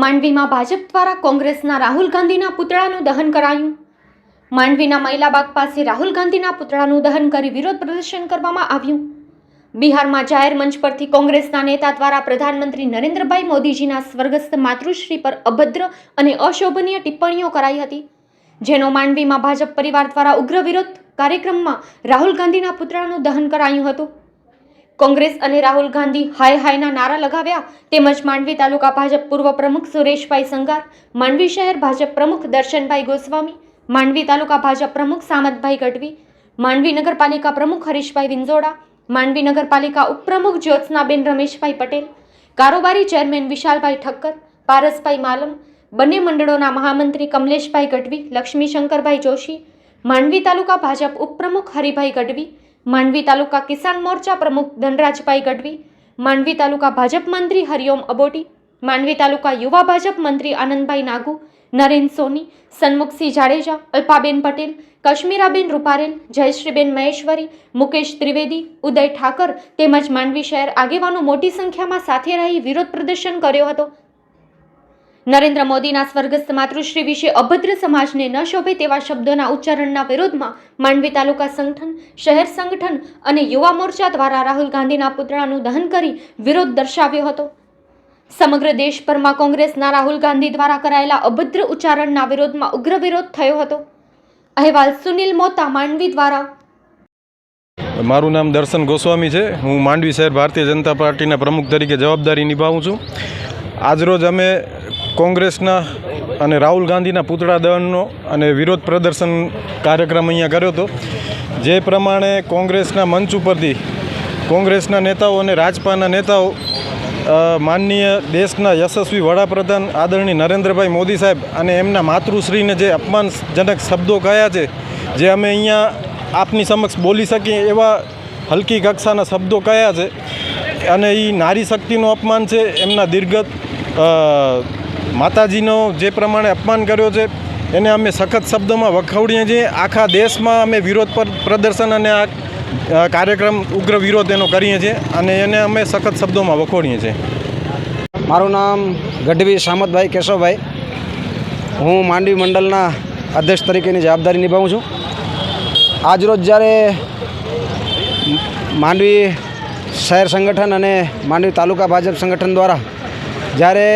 માંડવીમાં ભાજપ દ્વારા કોંગ્રેસના રાહુલ ગાંધીના પુતળાનું દહન કરાયું. માંડવીના મહિલાબાગ પાસે રાહુલ ગાંધીના પુતળાનું દહન કરી વિરોધ પ્રદર્શન કરવામાં આવ્યું. બિહારમાં જાહેર મંચ પરથી કોંગ્રેસના નેતા દ્વારા પ્રધાનમંત્રી નરેન્દ્રભાઈ મોદીજીના સ્વર્ગસ્થ માતૃશ્રી પર અભદ્ર અને અશોભનીય ટિપ્પણીઓ કરાઈ હતી, જેનો માંડવીમાં ભાજપ પરિવાર દ્વારા ઉગ્ર વિરોધ કાર્યક્રમમાં રાહુલ ગાંધીના પુતળાનું દહન કરાયું હતું. કોંગ્રેસ અને રાહુલ ગાંધી હાય હાયના નારા લગાવ્યા તેમજ માંડવી તાલુકા ભાજપ પૂર્વ પ્રમુખ સુરેશભાઈ સંગાર માંડવી શહેર ભાજપ પ્રમુખ દર્શનભાઈ ગોસ્વામી, માંડવી તાલુકા ભાજપ પ્રમુખ સામતભાઈ ગઢવી, માંડવી નગરપાલિકા પ્રમુખ હરીશભાઈ વિંજોડા માંડવી નગરપાલિકા ઉપપ્રમુખ જ્યોત્સનાબેન રમેશભાઈ પટેલ, કારોબારી ચેરમેન વિશાલભાઈ ઠક્કર, પારસભાઈ માલમ, બંને મંડળોના મહામંત્રી કમલેશભાઈ ગઢવી, લક્ષ્મીશંકરભાઈ જોશી, માંડવી તાલુકા ભાજપ ઉપપ્રમુખ હરિભાઈ ગઢવી માંડવી તાલુકા કિસાન મોરચા પ્રમુખ ધનરાજભાઈ ગઢવી, માંડવી તાલુકા ભાજપ મંત્રી હરિઓમ અબોટી, માંડવી તાલુકા યુવા ભાજપ મંત્રી આનંદભાઈ નાગુ, નરેન સોની, સન્મુખસિંહ જાડેજા, અલ્પાબેન પટેલ, કશ્મીરાબેન રૂપારેલ જયશ્રીબેન મહેશ્વરી, મુકેશ ત્રિવેદી, ઉદય ઠાકર તેમજ માંડવી શહેર આગેવાનો મોટી સંખ્યામાં સાથે રહી વિરોધ પ્રદર્શન કર્યો હતો. નરેન્દ્ર મોદીના સ્વર્ગસ્થ માતૃશ્રી વિશે અભદ્ર સમાજને ન શોભે તેવા શબ્દોના ઉચ્ચારણના વિરોધમાં માંડવી તાલુકા સંગઠન, શહેર સંગઠન અને યુવા મોરચા દ્વારા રાહુલ ગાંધીના પુતળાનું દહન કરી વિરોધ દર્શાવ્યો હતો. સમગ્ર દેશભરમાં કોંગ્રેસના રાહુલ ગાંધી દ્વારા કરાયેલા અભદ્ર ઉચ્ચારણના વિરોધમાં ઉગ્ર વિરોધ થયો હતો. અહેવાલ સુનિલ મોતા, માંડવી દ્વારા. મારું નામ દર્શન ગોસ્વામી છે. હું માંડવી શહેર ભારતીય જનતા પાર્ટીના પ્રમુખ તરીકે જવાબદારી નિભાવું છું. આજરોજ અમે કોંગ્રેસના અને રાહુલ ગાંધીના પૂતળા દહનનો અને વિરોધ પ્રદર્શન કાર્યક્રમ અહીંયા કર્યો હતો. જે પ્રમાણે કોંગ્રેસના મંચ ઉપરથી કોંગ્રેસના નેતાઓ અને રાજપાના નેતાઓ માનનીય દેશના યશસ્વી વડાપ્રધાન આદરણીય નરેન્દ્રભાઈ મોદી સાહેબ અને એમના માતૃશ્રીને જે અપમાનજનક શબ્દો કહ્યા છે, જે અમે અહીંયા આપની સમક્ષ બોલી શકીએ એવા હલકી કક્ષાના શબ્દો કયા છે. અને એ નારી શક્તિનું અપમાન છે, એમના દીર્ઘત માતાજીનો જે પ્રમાણે અપમાન કર્યો છે, એને અમે સખત શબ્દોમાં વખવડીએ છીએ. આખા દેશમાં અમે વિરોધ પર પ્રદર્શન અને આ કાર્યક્રમ ઉગ્ર વિરોધ એનો કરીએ છીએ અને એને અમે સખત શબ્દોમાં વખોડીએ છીએ. મારું નામ ગઢવી સામતભાઈ કેશવભાઈ. હું માંડવી મંડળના અધ્યક્ષ તરીકેની જવાબદારી નિભાવું છું. આજરોજ જ્યારે માંડવી શહેર સંગઠન અને માંડવી તાલુકા ભાજપ સંગઠન દ્વારા જ્યારે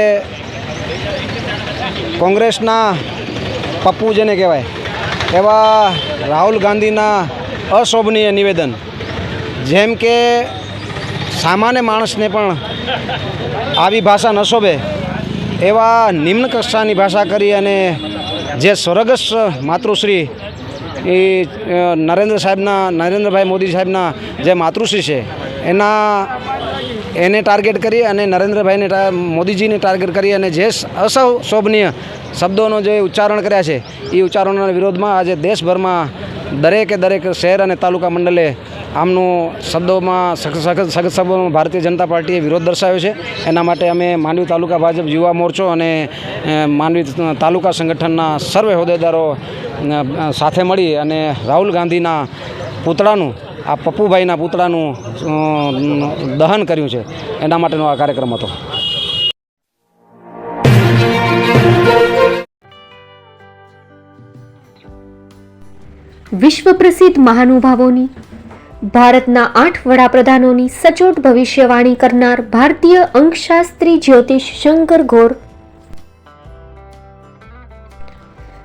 કોંગ્રેસના પપ્પુ જેને કહેવાય, એવા રાહુલ ગાંધીના અશોભનીય નિવેદન. જેમ કે સામાન્ય માણસને પણ આવી ભાષા ન શોભે, એવા નિમ્ન કક્ષાની ભાષા કરી અને જે સ્વર્ગસ્થ માતૃશ્રી એ નરેન્દ્ર સાહેબના, નરેન્દ્રભાઈ મોદી સાહેબના જે માતૃશ્રી છે, એના એને ટાર્ગેટ કરી અને નરેન્દ્રભાઈને મોદીજીને ટાર્ગેટ કરી અને જે અસૌ શોભનીય શબ્દોનો જે ઉચ્ચારણ કર્યા છે, એ ઉચ્ચારણોના વિરોધમાં આજે દેશભરમાં દરેકે દરેક શહેર અને તાલુકા મંડળે આમનું શબ્દોમાં સખત સખત શબ્દોમાં ભારતીય જનતા પાર્ટીએ વિરોધ દર્શાવ્યો છે. એના માટે અમે માંડવી તાલુકા ભાજપ યુવા મોરચો અને માંડવી તાલુકા સંગઠનના સર્વે હોદ્દેદારો સાથે મળી અને રાહુલ ગાંધીના પૂતળાનું આ પપ્પુભાઈના પૂતળાનું દહન કર્યું છે. એના માટેનો આ કાર્યક્રમ હતો. વિશ્વ પ્રસિદ્ધ મહાનુભાવોની, ભારતના આઠ વડાપ્રધાનોની સચોટ ભવિષ્યવાણી કરનાર ભારતીય અંકશાસ્ત્રી જ્યોતિષ શંકર ઘોર